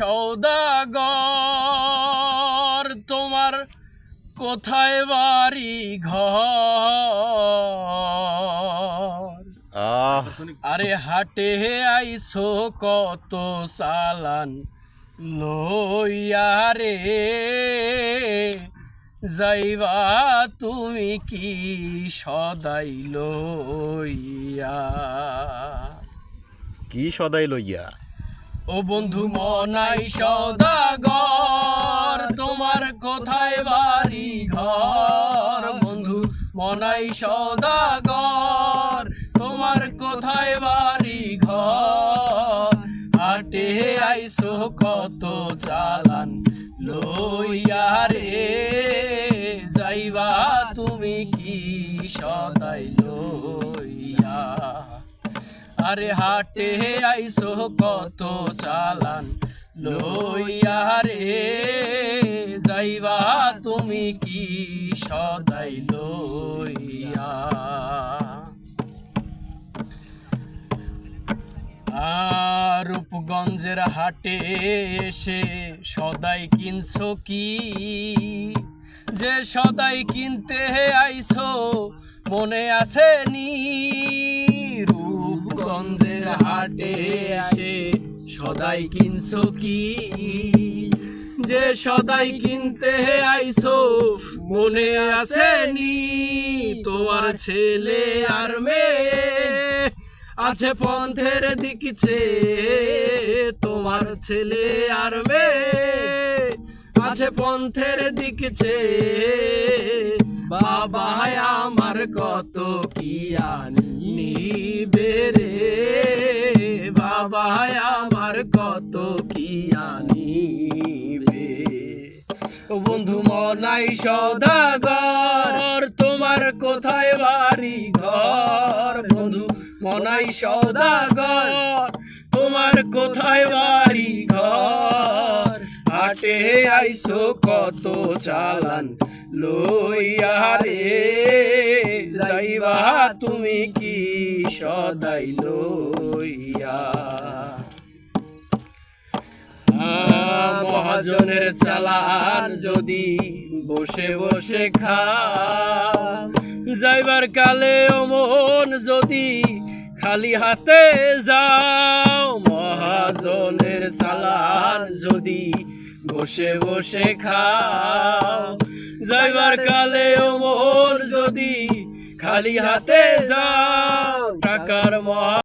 সৌদাগর তোমার কোথায় বাড়ি ঘর? আহ। আরে হাটে আইসো কত সালান লইয়া রে যাইবা তুমি কি সদাই লইয়া? কি সদাই লইয়া? ও বন্ধু মনাই সদাগর, তোমার কোথায় বাড়ি ঘর বন্ধু মনাই সদাগর, তোমার কোথায় বাড়ি ঘর হাটে আইসো কত চালান, লইয়া আরে হাটে আইসো কত চালান। লইয়া রে, যাইবা তুমি কি সদাই লইয়া? রূপগঞ্জের হাটে এসে সদাই কিনছো কি? যে সদাই কিনতে আইছো মনে আছে নি? রূপগঞ্জের হাটে এসে সদাই কিনছো কি? যে সদাই কিনতে আইছো, মনে আছে নি? তোমার ছেলে আর মেয়ে আছে পন্থের দিকছে তোমার ছেলে আর মেয়ে আছে পন্থের দিকছে বাবা আমার কত কি আনি বেরে? বন্ধু মনাই সদাগর। তোমার কোথায় বাড়ি ঘর? বন্ধু মনাই সদাগর। তোমার কোথায় বাড়ি ঘর? হাটে আইসো কত চালান লইয়া রে। যাইবা তুমি কি সদাই লইয়া? মহাজনের চালান যদি বসে বসে খা। যাইবার কালে অমন যদি খালি হাতে যাও। মহাজনের চালান যদি বসে বসে খাও যাইবার কালে অমন যদি খালি হাতে যাও। টাকার মহা